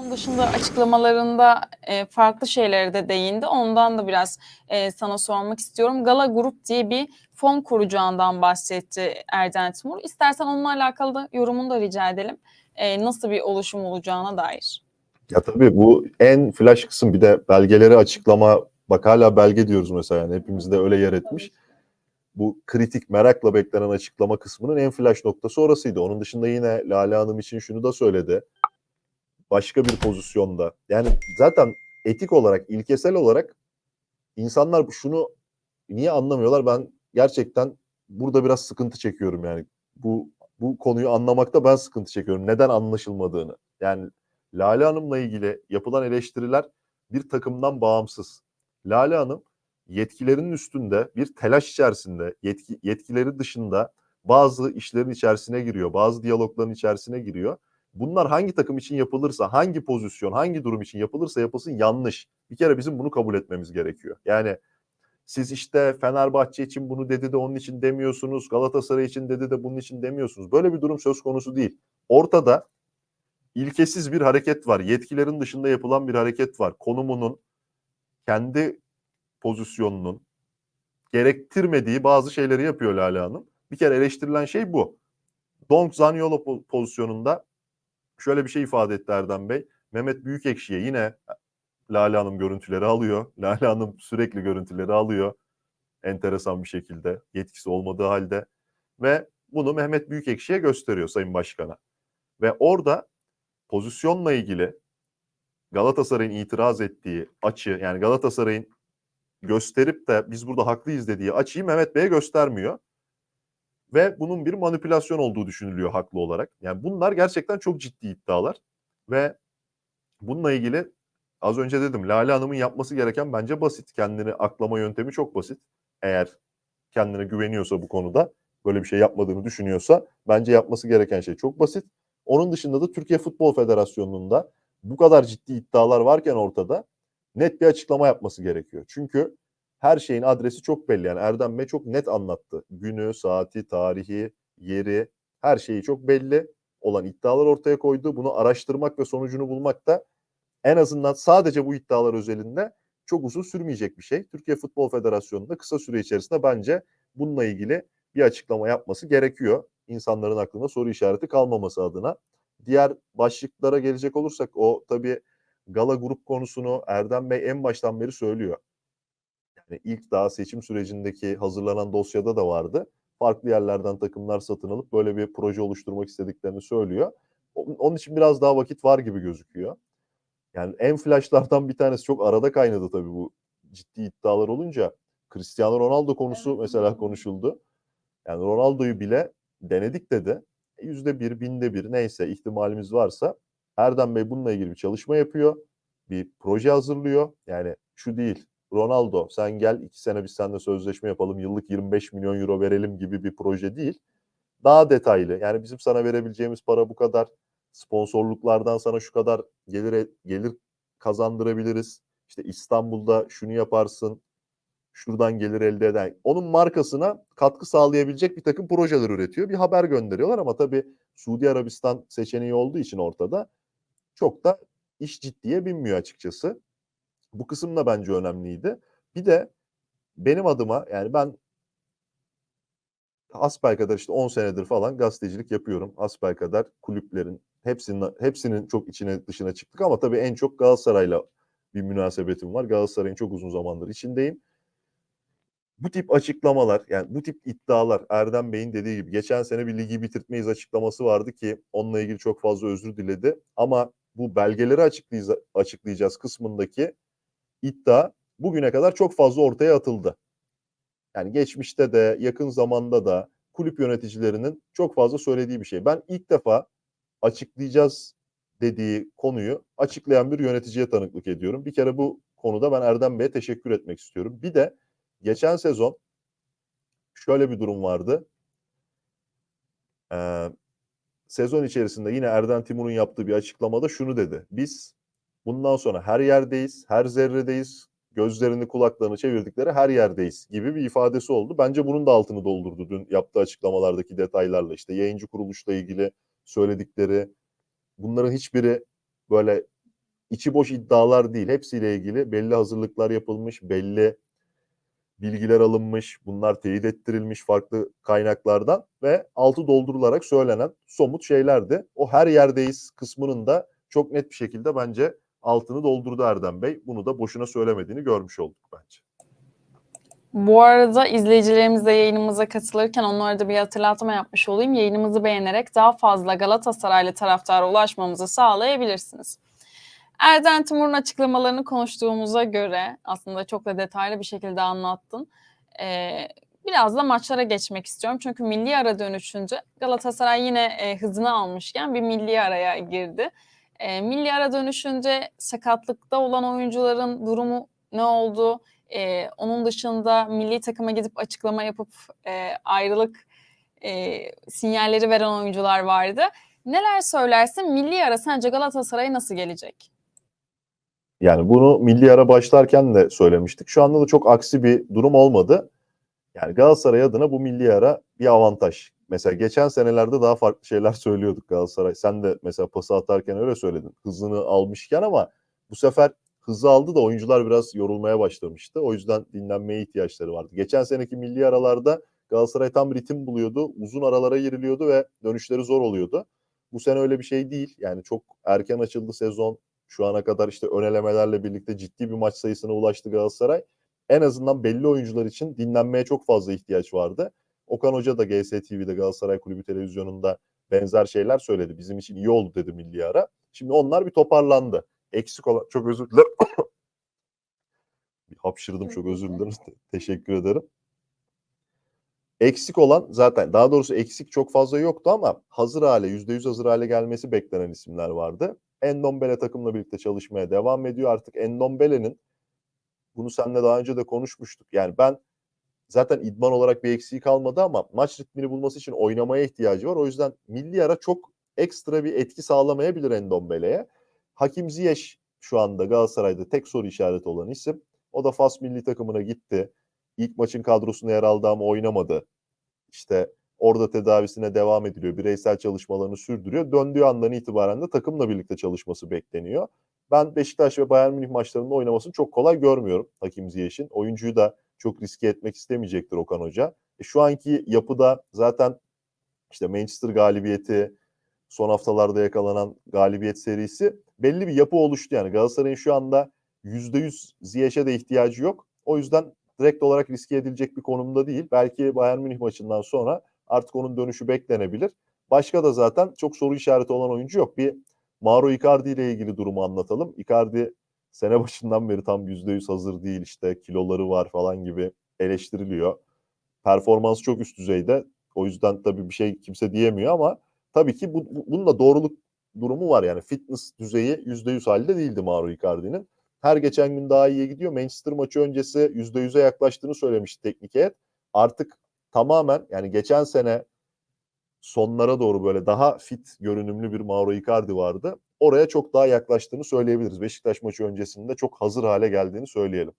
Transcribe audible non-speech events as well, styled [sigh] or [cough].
Onun dışında açıklamalarında e, farklı şeylere de değindi. Ondan da biraz e, sana sormak istiyorum. Gala Grup diye bir fon kuracağından bahsetti Erden Timur. İstersen onunla alakalı da yorumunu da rica edelim. E, nasıl bir oluşum olacağına dair. Ya tabii bu en flash kısım bir de belgeleri açıklama bak hala belge diyoruz mesela yani hepimizde öyle yer etmiş. Bu kritik merakla beklenen açıklama kısmının en flash noktası orasıydı. Onun dışında yine Lale Hanım için şunu da söyledi. Başka bir pozisyonda. Yani zaten etik olarak, ilkesel olarak insanlar şunu niye anlamıyorlar? Ben gerçekten burada biraz sıkıntı çekiyorum yani. Bu bu konuyu anlamakta ben sıkıntı çekiyorum. Neden anlaşılmadığını. Yani Lale Hanım'la ilgili yapılan eleştiriler bir takımdan bağımsız. Lale Hanım yetkilerinin üstünde bir telaş içerisinde, yetki, yetkileri dışında bazı işlerin içerisine giriyor, bazı diyalogların içerisine giriyor. Bunlar hangi takım için yapılırsa, hangi pozisyon, hangi durum için yapılırsa yapılsın yanlış. Bir kere bizim bunu kabul etmemiz gerekiyor. Yani siz işte Fenerbahçe için bunu dedi de onun için demiyorsunuz, Galatasaray için dedi de bunun için demiyorsunuz. Böyle bir durum söz konusu değil. Ortada ilkesiz bir hareket var. Yetkilerin dışında yapılan bir hareket var. Konumunun kendi pozisyonunun gerektirmediği bazı şeyleri yapıyor Lale Hanım. Bir kere eleştirilen şey bu. Donk Zaniolo po- pozisyonunda şöyle bir şey ifade etti Erdem Bey. Mehmet Büyükekşi'ye yine Lale Hanım görüntüleri alıyor. [laughs] Lale Hanım sürekli görüntüleri alıyor. Enteresan bir şekilde yetkisi olmadığı halde. Ve bunu Mehmet Büyükekşi'ye gösteriyor Sayın Başkan'a. Ve orada pozisyonla ilgili Galatasaray'ın itiraz ettiği açı yani Galatasaray'ın gösterip de biz burada haklıyız dediği açıyı Mehmet Bey'e göstermiyor. Ve bunun bir manipülasyon olduğu düşünülüyor haklı olarak. Yani bunlar gerçekten çok ciddi iddialar. Ve bununla ilgili az önce dedim Lale Hanım'ın yapması gereken bence basit. Kendini aklama yöntemi çok basit. Eğer kendine güveniyorsa bu konuda böyle bir şey yapmadığını düşünüyorsa bence yapması gereken şey çok basit. Onun dışında da Türkiye Futbol Federasyonu'nun da bu kadar ciddi iddialar varken ortada net bir açıklama yapması gerekiyor. Çünkü her şeyin adresi çok belli. Yani Erdem Bey çok net anlattı. Günü, saati, tarihi, yeri, her şeyi çok belli olan iddialar ortaya koydu. Bunu araştırmak ve sonucunu bulmak da en azından sadece bu iddialar özelinde çok uzun sürmeyecek bir şey. Türkiye Futbol Federasyonu'nda da kısa süre içerisinde bence bununla ilgili bir açıklama yapması gerekiyor. İnsanların aklında soru işareti kalmaması adına. Diğer başlıklara gelecek olursak o tabii Gala grup konusunu Erdem Bey en baştan beri söylüyor. Yani ilk daha seçim sürecindeki hazırlanan dosyada da vardı. Farklı yerlerden takımlar satın alıp böyle bir proje oluşturmak istediklerini söylüyor. Onun için biraz daha vakit var gibi gözüküyor. Yani en flashlardan bir tanesi çok arada kaynadı tabii bu ciddi iddialar olunca. Cristiano Ronaldo konusu mesela konuşuldu. Yani Ronaldo'yu bile denedik dedi. Yüzde bir, binde bir neyse ihtimalimiz varsa Erdem Bey bununla ilgili bir çalışma yapıyor. Bir proje hazırlıyor. Yani şu değil. Ronaldo sen gel iki sene biz seninle sözleşme yapalım. Yıllık 25 milyon euro verelim gibi bir proje değil. Daha detaylı. Yani bizim sana verebileceğimiz para bu kadar. Sponsorluklardan sana şu kadar gelir gelir kazandırabiliriz. İşte İstanbul'da şunu yaparsın. Şuradan gelir elde eden. Onun markasına katkı sağlayabilecek bir takım projeler üretiyor. Bir haber gönderiyorlar ama tabii Suudi Arabistan seçeneği olduğu için ortada çok da iş ciddiye binmiyor açıkçası. Bu kısım da bence önemliydi. Bir de benim adıma yani ben kadar işte 10 senedir falan gazetecilik yapıyorum. kadar kulüplerin hepsinin hepsinin çok içine dışına çıktık ama tabii en çok Galatasaray'la bir münasebetim var. Galatasaray'ın çok uzun zamandır içindeyim. Bu tip açıklamalar yani bu tip iddialar Erdem Bey'in dediği gibi geçen sene bir ligi bitirtmeyiz açıklaması vardı ki onunla ilgili çok fazla özür diledi. Ama bu belgeleri açıklayacağız, açıklayacağız kısmındaki iddia bugüne kadar çok fazla ortaya atıldı. Yani geçmişte de yakın zamanda da kulüp yöneticilerinin çok fazla söylediği bir şey. Ben ilk defa açıklayacağız dediği konuyu açıklayan bir yöneticiye tanıklık ediyorum. Bir kere bu konuda ben Erdem Bey'e teşekkür etmek istiyorum. Bir de geçen sezon şöyle bir durum vardı. Ee, sezon içerisinde yine Erden Timur'un yaptığı bir açıklamada şunu dedi. Biz bundan sonra her yerdeyiz, her zerredeyiz, gözlerini kulaklarını çevirdikleri her yerdeyiz gibi bir ifadesi oldu. Bence bunun da altını doldurdu dün yaptığı açıklamalardaki detaylarla. işte yayıncı kuruluşla ilgili söyledikleri bunların hiçbiri böyle içi boş iddialar değil. Hepsiyle ilgili belli hazırlıklar yapılmış, belli bilgiler alınmış, bunlar teyit ettirilmiş farklı kaynaklardan ve altı doldurularak söylenen somut şeylerdi. O her yerdeyiz kısmının da çok net bir şekilde bence altını doldurdu Erdem Bey. Bunu da boşuna söylemediğini görmüş olduk bence. Bu arada izleyicilerimiz de yayınımıza katılırken onlara da bir hatırlatma yapmış olayım. Yayınımızı beğenerek daha fazla Galatasaraylı taraftara ulaşmamızı sağlayabilirsiniz. Erden Timur'un açıklamalarını konuştuğumuza göre aslında çok da detaylı bir şekilde anlattın. Ee, biraz da maçlara geçmek istiyorum. Çünkü milli ara dönüşünce Galatasaray yine e, hızını almışken bir milli araya girdi. E, milli ara dönüşünce sakatlıkta olan oyuncuların durumu ne oldu? Ee, onun dışında milli takıma gidip açıklama yapıp e, ayrılık e, sinyalleri veren oyuncular vardı. Neler söylersin? Milli ara sence Galatasaray'a nasıl gelecek? Yani bunu milli ara başlarken de söylemiştik. Şu anda da çok aksi bir durum olmadı. Yani Galatasaray adına bu milli ara bir avantaj. Mesela geçen senelerde daha farklı şeyler [laughs] söylüyorduk Galatasaray. Sen de mesela pası atarken öyle söyledin. Hızını almışken ama bu sefer hızı aldı da oyuncular biraz yorulmaya başlamıştı. O yüzden dinlenmeye ihtiyaçları vardı. Geçen seneki milli aralarda Galatasaray tam ritim buluyordu. Uzun aralara giriliyordu ve dönüşleri zor oluyordu. Bu sene öyle bir şey değil. Yani çok erken açıldı sezon. Şu ana kadar işte ön elemelerle birlikte ciddi bir maç sayısına ulaştı Galatasaray. En azından belli oyuncular için dinlenmeye çok fazla ihtiyaç vardı. Okan Hoca da GS TV'de Galatasaray Kulübü televizyonunda benzer şeyler söyledi. Bizim için iyi oldu dedi milli ara. Şimdi onlar bir toparlandı. Eksik olan çok özür dilerim. bir hapşırdım çok özür dilerim. Teşekkür ederim. Eksik olan zaten daha doğrusu eksik çok fazla yoktu ama hazır hale %100 hazır hale gelmesi beklenen isimler vardı. Endombele takımla birlikte çalışmaya devam ediyor. Artık Endombele'nin bunu seninle daha önce de konuşmuştuk. Yani ben zaten idman olarak bir eksiği kalmadı ama maç ritmini bulması için oynamaya ihtiyacı var. O yüzden milli ara çok ekstra bir etki sağlamayabilir Endombele'ye. Hakim Ziyech şu anda Galatasaray'da tek soru işareti olan isim. O da Fas milli takımına gitti. İlk maçın kadrosuna yer aldı ama oynamadı. İşte orada tedavisine devam ediliyor. Bireysel çalışmalarını sürdürüyor. Döndüğü andan itibaren de takımla birlikte çalışması bekleniyor. Ben Beşiktaş ve Bayern Münih maçlarında oynamasını çok kolay görmüyorum Hakim Ziyech'in. Oyuncuyu da çok riske etmek istemeyecektir Okan Hoca. E, şu anki yapıda zaten işte Manchester galibiyeti, son haftalarda yakalanan galibiyet serisi belli bir yapı oluştu. Yani Galatasaray'ın şu anda %100 Ziyech'e de ihtiyacı yok. O yüzden direkt olarak riske edilecek bir konumda değil. Belki Bayern Münih maçından sonra artık onun dönüşü beklenebilir. Başka da zaten çok soru işareti olan oyuncu yok. Bir Mauro Icardi ile ilgili durumu anlatalım. Icardi sene başından beri tam %100 hazır değil işte kiloları var falan gibi eleştiriliyor. Performans çok üst düzeyde. O yüzden tabii bir şey kimse diyemiyor ama tabii ki bu, bu, bunun da doğruluk durumu var. Yani fitness düzeyi %100 halde değildi Mauro Icardi'nin. Her geçen gün daha iyiye gidiyor. Manchester maçı öncesi %100'e yaklaştığını söylemişti teknik heyet. Artık tamamen yani geçen sene sonlara doğru böyle daha fit görünümlü bir Mauro Icardi vardı. Oraya çok daha yaklaştığını söyleyebiliriz. Beşiktaş maçı öncesinde çok hazır hale geldiğini söyleyelim.